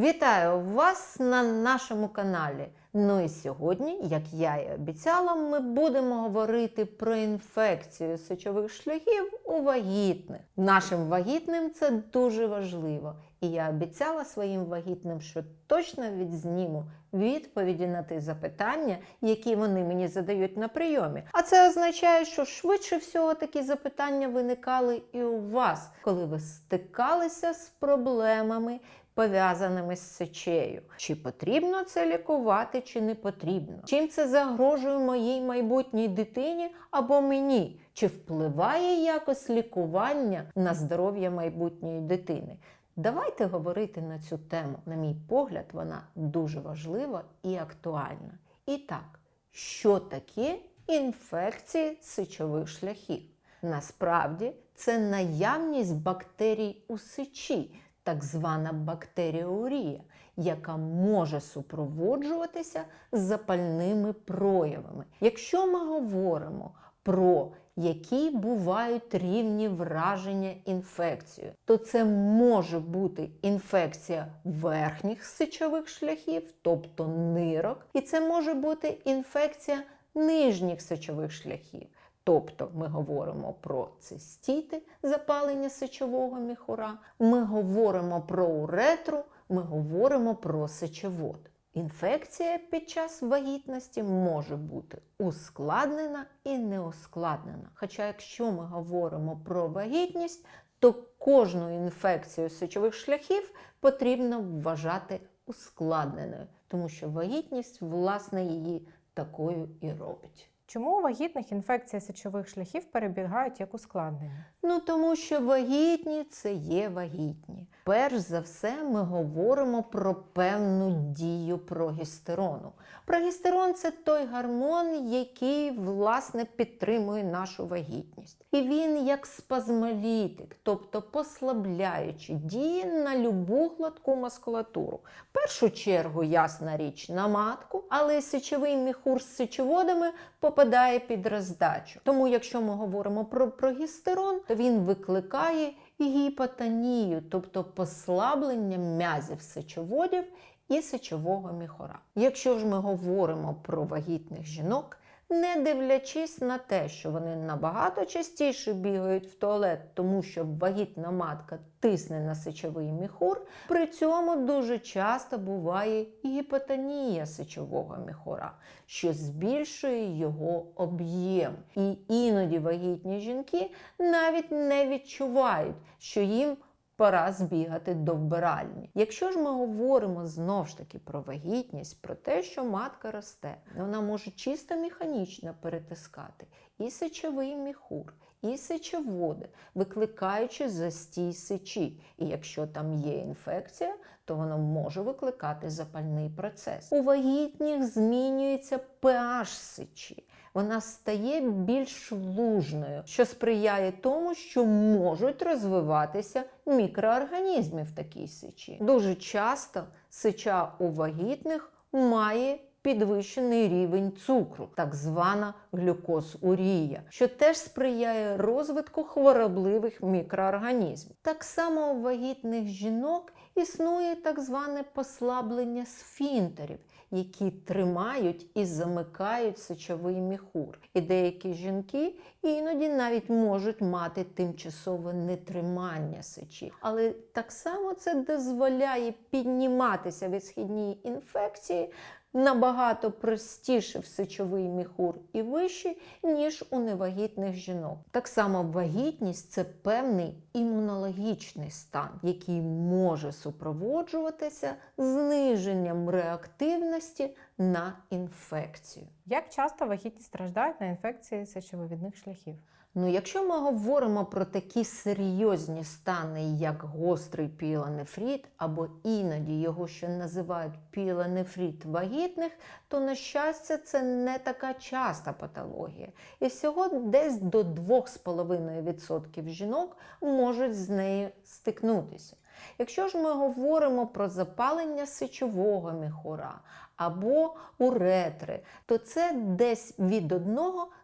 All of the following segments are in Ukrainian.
Вітаю вас на нашому каналі. Ну і сьогодні, як я і обіцяла, ми будемо говорити про інфекцію сечових шляхів у вагітних. Нашим вагітним це дуже важливо. І я обіцяла своїм вагітним, що точно відзніму відповіді на ті запитання, які вони мені задають на прийомі. А це означає, що швидше всього такі запитання виникали і у вас, коли ви стикалися з проблемами пов'язаними з сечею. Чи потрібно це лікувати, чи не потрібно? Чим це загрожує моїй майбутній дитині або мені? Чи впливає якось лікування на здоров'я майбутньої дитини? Давайте говорити на цю тему. На мій погляд, вона дуже важлива і актуальна. І так, що таке інфекції сечових шляхів? Насправді це наявність бактерій у сечі, так звана бактеріурія, яка може супроводжуватися запальними проявами. Якщо ми говоримо про які бувають рівні враження інфекцією, то це може бути інфекція верхніх сечових шляхів, тобто нирок, і це може бути інфекція нижніх сечових шляхів. Тобто ми говоримо про цистіти, запалення сечового міхура, ми говоримо про уретру, ми говоримо про сечовод. Інфекція під час вагітності може бути ускладнена і неускладнена. Хоча, якщо ми говоримо про вагітність, то кожну інфекцію сечових шляхів потрібно вважати ускладненою, тому що вагітність, власне, її такою і робить. Чому у вагітних інфекції сечових шляхів перебігають як ускладнення? Ну тому що вагітні це є вагітні. Перш за все, ми говоримо про певну дію прогестерону. Прогестерон це той гормон, який власне підтримує нашу вагітність. І він як спазмолітик, тобто послабляючи, діє на любу гладку мускулатуру. В першу чергу, ясна річ, на матку, але сечовий міхур з сечоводами попадає під роздачу. Тому, якщо ми говоримо про прогестерон, то він викликає гіпотонію, тобто послаблення м'язів сечоводів і сечового міхора. Якщо ж ми говоримо про вагітних жінок, не дивлячись на те, що вони набагато частіше бігають в туалет, тому що вагітна матка тисне на сечовий міхур, при цьому дуже часто буває гіпотонія сечового міхура, що збільшує його об'єм. І іноді вагітні жінки навіть не відчувають, що їм пора збігати до вбиральні. Якщо ж ми говоримо знов ж таки про вагітність, про те, що матка росте, вона може чисто механічно перетискати і сечовий міхур, і сечоводи, викликаючи застій сечі. І якщо там є інфекція, то воно може викликати запальний процес. У вагітніх змінюється pH сечі. Вона стає більш лужною, що сприяє тому, що можуть розвиватися мікроорганізми в такій сечі. Дуже часто сеча у вагітних має підвищений рівень цукру, так звана глюкозурія, що теж сприяє розвитку хворобливих мікроорганізмів. Так само у вагітних жінок існує так зване послаблення сфінтерів, які тримають і замикають сечовий міхур. І деякі жінки іноді навіть можуть мати тимчасове нетримання сечі. Але так само це дозволяє підніматися від східній інфекції набагато простіше в сечовий міхур і вище, ніж у невагітних жінок. Так само вагітність це певний імунологічний стан, який може супроводжуватися зниженням реактивності на інфекцію. Як часто вагітні страждають на інфекції сечовивідних шляхів? Ну, якщо ми говоримо про такі серйозні стани, як гострий піланефріт, або іноді його ще називають піланефріт вагітних, то, на щастя, це не така часта патологія. І всього десь до 2,5% жінок можуть з нею стикнутися. Якщо ж ми говоримо про запалення сечового міхура або уретри, то це десь від 1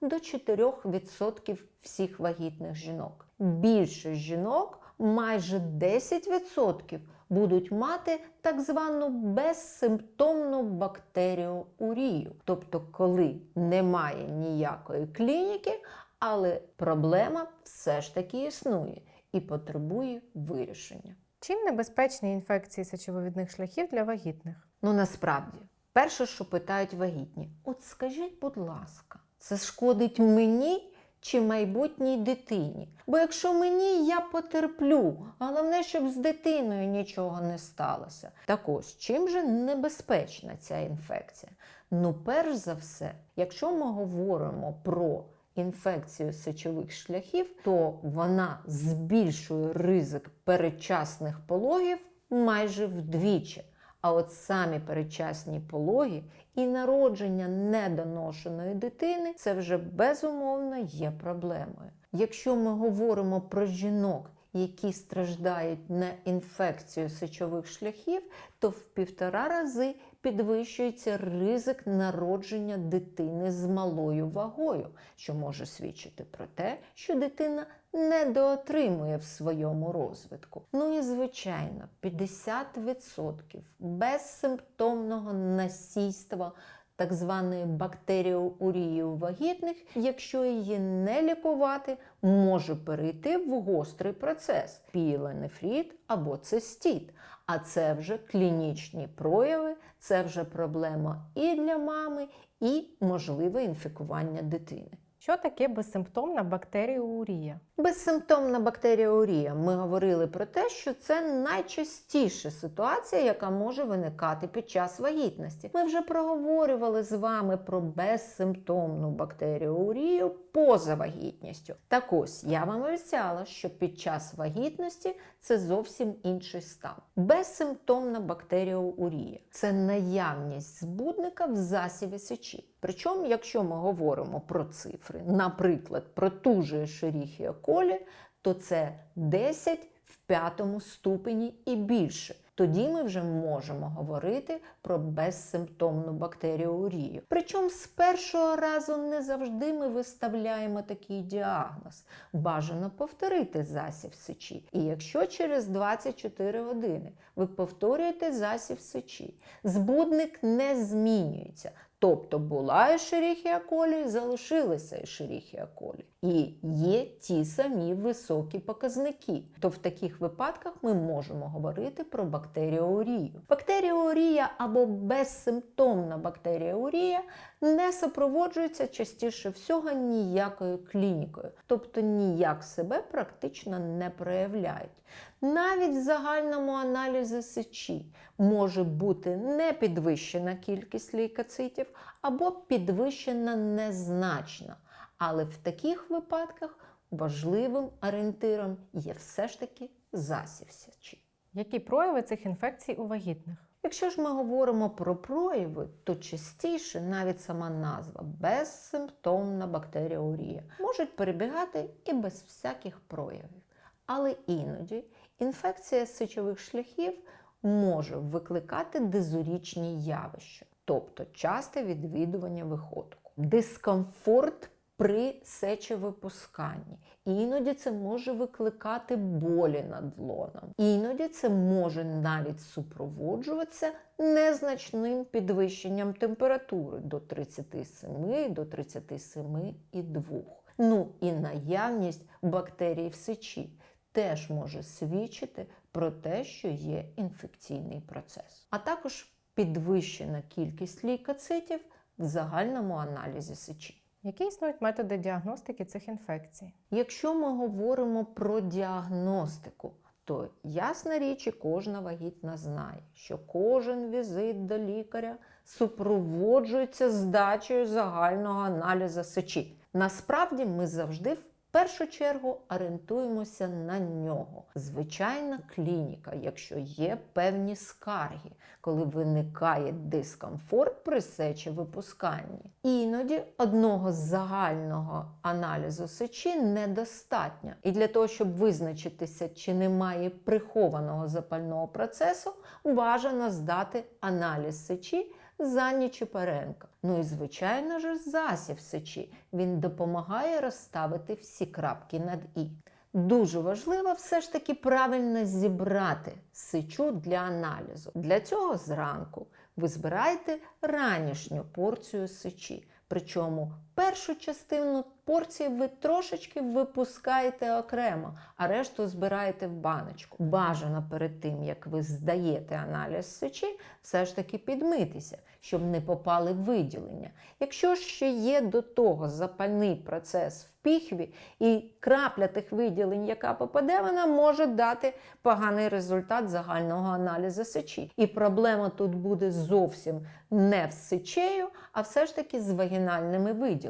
до 4% всіх вагітних жінок. Більшість жінок, майже 10%, будуть мати так звану безсимптомну бактерію урію. Тобто, коли немає ніякої клініки, але проблема все ж таки існує і потребує вирішення. Чим небезпечні інфекції сечовивідних шляхів для вагітних? Ну насправді, перше, що питають вагітні, от скажіть, будь ласка, це шкодить мені чи майбутній дитині? Бо якщо мені я потерплю, головне, щоб з дитиною нічого не сталося. Так ось, чим же небезпечна ця інфекція? Ну, перш за все, якщо ми говоримо про інфекцію сечових шляхів, то вона збільшує ризик передчасних пологів майже вдвічі. А от самі передчасні пологи і народження недоношеної дитини це вже безумовно є проблемою. Якщо ми говоримо про жінок, які страждають на інфекцію сечових шляхів, то в півтора рази підвищується ризик народження дитини з малою вагою, що може свідчити про те, що дитина недоотримує в своєму розвитку. Ну і звичайно, 50% безсимптомного насійства так званої бактеріоурії у вагітних, якщо її не лікувати, може перейти в гострий процес піленефрит або цистіт. А це вже клінічні прояви, це вже проблема і для мами, і можливе інфікування дитини. Що таке безсимптомна бактеріоурія? Безсимптомна бактеріорія. Ми говорили про те, що це найчастіша ситуація, яка може виникати під час вагітності. Ми вже проговорювали з вами про безсимптомну бактеріорію поза вагітністю. Так ось я вам обіцяла, що під час вагітності це зовсім інший стан. Безсимптомна бактеріоурія це наявність збудника в засіві сечі. Причому, якщо ми говоримо про цифри, наприклад, про ту же Escherichia coli, то це 10 в п'ятому ступені і більше. Тоді ми вже можемо говорити про безсимптомну бактеріурію. Причому з першого разу не завжди ми виставляємо такий діагноз. Бажано повторити засів сечі. І якщо через 24 години ви повторюєте засів сечі, збудник не змінюється. Тобто була Escherichia coli, залишилася Escherichia coli. І є ті самі високі показники. То в таких випадках ми можемо говорити про бактеріоурію. Бактеріоурія або безсимптомна бактеріоурія не супроводжується частіше всього ніякою клінікою, тобто ніяк себе практично не проявляють. Навіть в загальному аналізі сечі може бути не підвищена кількість лейкоцитів або підвищена незначно. Але в таких випадках важливим орієнтиром є все ж таки засів сечі. Які прояви цих інфекцій у вагітних? Якщо ж ми говоримо про прояви, то частіше навіть сама назва безсимптомна бактеріурія можуть перебігати і без всяких проявів. Але іноді інфекція сечових шляхів може викликати дизурічні явища, тобто часте відвідування виходку, дискомфорт при сечовипусканні. Іноді це може викликати болі над лоном. Іноді це може навіть супроводжуватися незначним підвищенням температури до 37 до 37,2. Ну і наявність бактерій в сечі теж може свідчити про те, що є інфекційний процес, а також підвищена кількість лейкоцитів в загальному аналізі сечі. Які існують методи діагностики цих інфекцій? Якщо ми говоримо про діагностику, то ясна річ, і кожна вагітна знає, що кожен візит до лікаря супроводжується здачею загального аналізу сечі. Насправді ми завжди в першу чергу орієнтуємося на нього. Звичайна клініка, якщо є певні скарги, коли виникає дискомфорт при сечовипусканні. Іноді одного загального аналізу сечі недостатньо. І для того, щоб визначитися, чи немає прихованого запального процесу, бажано здати аналіз сечі за Нічіпаренка. Ну і звичайно ж засів сечі. Він допомагає розставити всі крапки над і. Дуже важливо все ж таки правильно зібрати сечу для аналізу. Для цього зранку ви збираєте ранішню порцію сечі. Причому першу частину порції ви трошечки випускаєте окремо, а решту збираєте в баночку. Бажано перед тим, як ви здаєте аналіз сечі, все ж таки підмитися, щоб не попали виділення. Якщо ще є до того запальний процес в піхві і крапля тих виділень, яка попаде, вона може дати поганий результат загального аналізу сечі. І проблема тут буде зовсім не з сечею, а все ж таки з вагінальними виділеннями.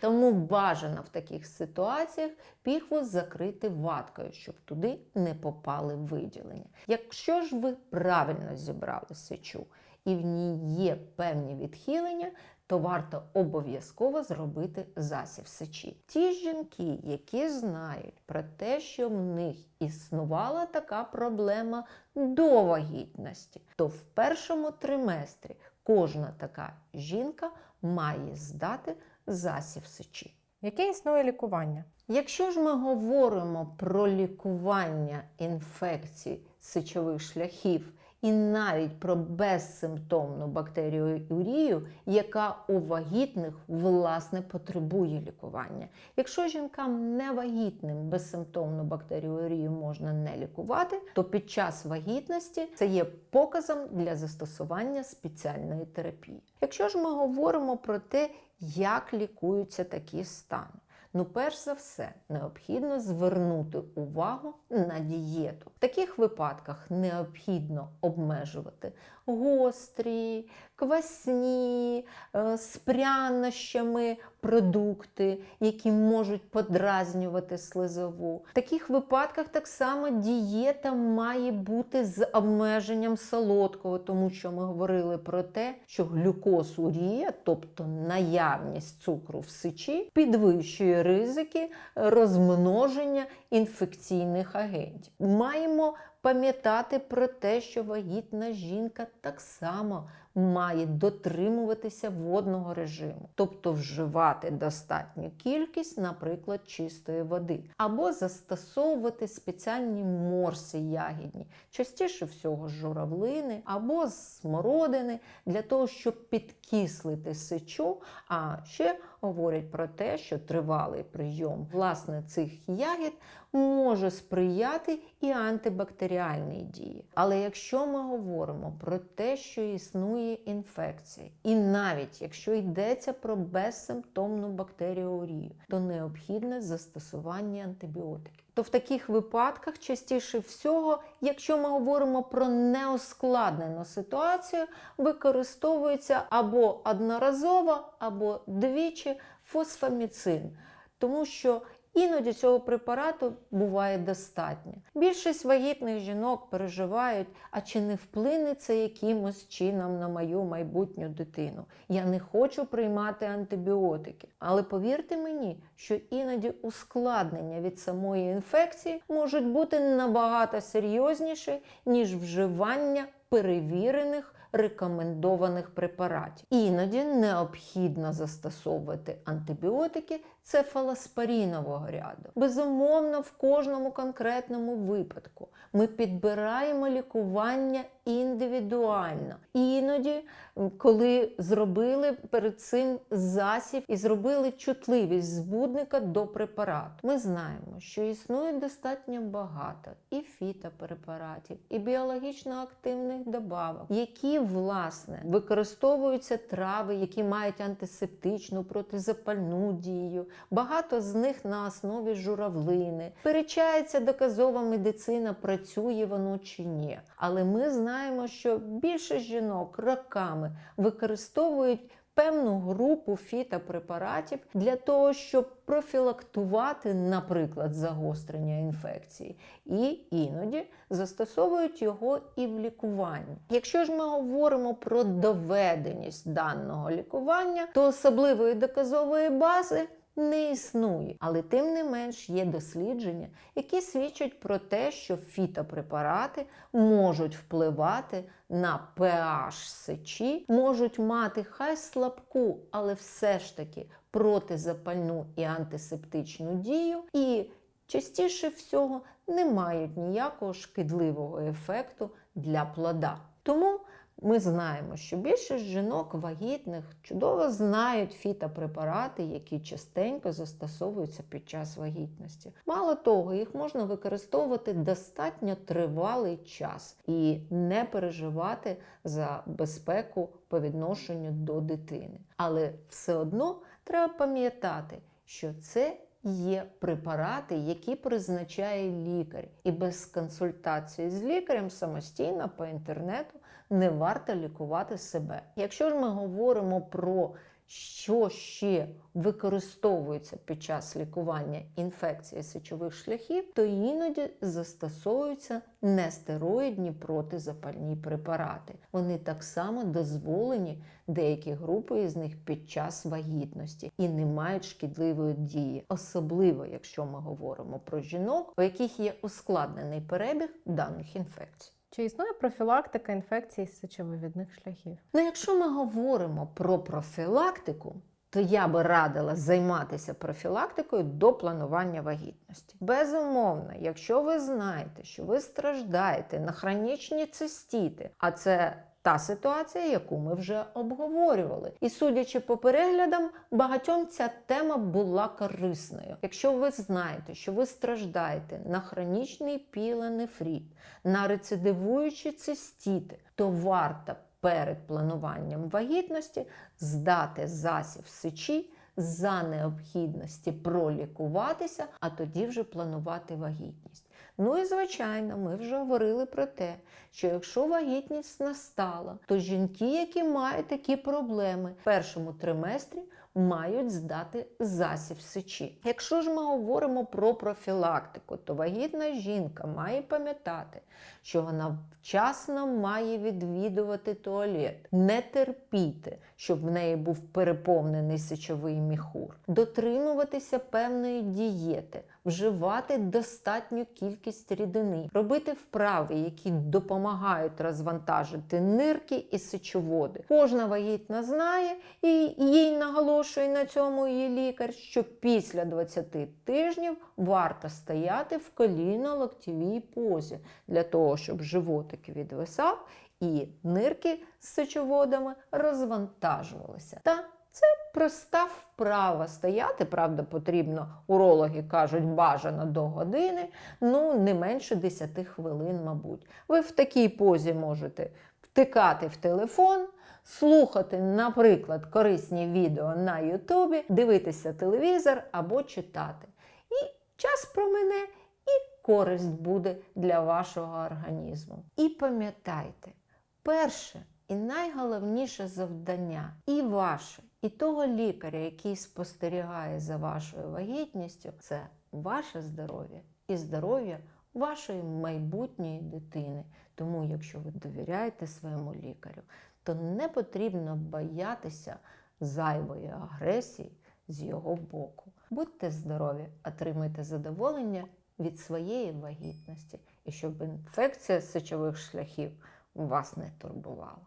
Тому бажано в таких ситуаціях піхву закрити ваткою, щоб туди не попали виділення. Якщо ж ви правильно зібрали сечу і в ній є певні відхилення, то варто обов'язково зробити засів сечі. Ті жінки, які знають про те, що в них існувала така проблема до вагітності, то в першому триместрі кожна така жінка має здати засів сечі. Яке існує лікування? Якщо ж ми говоримо про лікування інфекцій сечових шляхів і навіть про безсимптомну бактерію бактеріурію, яка у вагітних власне потребує лікування. Якщо жінкам невагітним безсимптомну бактерію бактеріурію можна не лікувати, то під час вагітності це є показом для застосування спеціальної терапії. Якщо ж ми говоримо про те, як лікуються такі стани. Ну, перш за все, необхідно звернути увагу на дієту. В таких випадках необхідно обмежувати гострі, квасні, е, з прянощами продукти, які можуть подразнювати слизову. В таких випадках так само дієта має бути з обмеженням солодкого, тому що ми говорили про те, що глюкозурія, тобто наявність цукру в сечі, підвищує ризики розмноження інфекційних агентів. Маємо More. Пам'ятати про те, що вагітна жінка так само має дотримуватися водного режиму, тобто вживати достатню кількість, наприклад, чистої води, або застосовувати спеціальні морси ягідні, частіше всього з журавлини або з смородини, для того, щоб підкислити сечу. А ще говорять про те, що тривалий прийом власне цих ягід може сприяти і антибактеріальній дії. Але якщо ми говоримо про те, що існує інфекція, і навіть якщо йдеться про безсимптомну бактеріурію, то необхідне застосування антибіотиків. То в таких випадках частіше всього, якщо ми говоримо про неускладнену ситуацію, використовується або одноразово, або двічі фосфаміцин, тому що Іноді цього препарату буває достатньо. Більшість вагітних жінок переживають, а чи не вплине це якимось чином на мою майбутню дитину. Я не хочу приймати антибіотики. Але повірте мені, що іноді ускладнення від самої інфекції можуть бути набагато серйозніші, ніж вживання перевірених рекомендованих препаратів. Іноді необхідно застосовувати антибіотики цефалоспорінового ряду. Безумовно, в кожному конкретному випадку ми підбираємо лікування індивідуально. Іноді, коли зробили перед цим засіб і зробили чутливість збудника до препарату, ми знаємо, що існує достатньо багато і фітопрепаратів, і біологічно активних добавок, які власне використовуються трави, які мають антисептичну протизапальну дію. Багато з них на основі журавлини. Перечається доказова медицина, працює воно чи ні. Але ми знаємо, що більше жінок роками використовують певну групу фітопрепаратів для того, щоб профілактувати, наприклад, загострення інфекції, і іноді застосовують його і в лікуванні. Якщо ж ми говоримо про доведеність даного лікування, то особливої доказової бази не існує. Але тим не менш є дослідження, які свідчать про те, що фітопрепарати можуть впливати на pH сечі, можуть мати хай слабку, але все ж таки протизапальну і антисептичну дію. І частіше всього не мають ніякого шкідливого ефекту для плода. Тому ми знаємо, що більшість жінок вагітних чудово знають фітопрепарати, які частенько застосовуються під час вагітності. Мало того, їх можна використовувати достатньо тривалий час і не переживати за безпеку по відношенню до дитини. Але все одно треба пам'ятати, що це є препарати, які призначає лікар, і без консультації з лікарем самостійно по інтернету не варто лікувати себе. Якщо ж ми говоримо про що ще використовується під час лікування інфекції сечових шляхів, то іноді застосовуються нестероїдні протизапальні препарати. Вони так само дозволені деякі групи із них під час вагітності і не мають шкідливої дії, особливо якщо ми говоримо про жінок, у яких є ускладнений перебіг даних інфекцій. Чи існує профілактика інфекцій сечовивідних шляхів? Ну, якщо ми говоримо про профілактику, то я би радила займатися профілактикою до планування вагітності. Безумовно, якщо ви знаєте, що ви страждаєте на хронічні цистіти, а це та ситуація, яку ми вже обговорювали. І судячи по переглядам, багатьом ця тема була корисною. Якщо ви знаєте, що ви страждаєте на хронічний піленефрит, на рецидивуючі цистіти, то варто перед плануванням вагітності здати засіб сечі за необхідності пролікуватися, а тоді вже планувати вагітність. Ну і звичайно, ми вже говорили про те, що якщо вагітність настала, то жінки, які мають такі проблеми в першому триместрі, мають здати засіб сечі. Якщо ж ми говоримо про профілактику, то вагітна жінка має пам'ятати, що вона вчасно має відвідувати туалет, не терпіти, щоб в неї був переповнений сечовий міхур, дотримуватися певної дієти, вживати достатню кількість рідини, робити вправи, які допомагають розвантажити нирки і сечоводи. Кожна вагітна знає, і їй наголошує на цьому її лікар, що після 20 тижнів варто стояти в коліно-локтєвій позі для того, щоб животик відвисав і нирки з сечоводами розвантажувалися. Та це проста вправа стояти, правда, потрібно, урологи кажуть, бажано до години, ну не менше 10 хвилин, мабуть. Ви в такій позі можете втикати в телефон, слухати, наприклад, корисні відео на Ютубі, дивитися телевізор або читати. І час промине, і користь буде для вашого організму. І пам'ятайте, перше і найголовніше завдання і ваше, і того лікаря, який спостерігає за вашою вагітністю, це ваше здоров'я і здоров'я вашої майбутньої дитини. Тому, якщо ви довіряєте своєму лікарю, то не потрібно боятися зайвої агресії з його боку. Будьте здорові, отримайте задоволення від своєї вагітності, і щоб інфекція сечових шляхів вас не турбувала.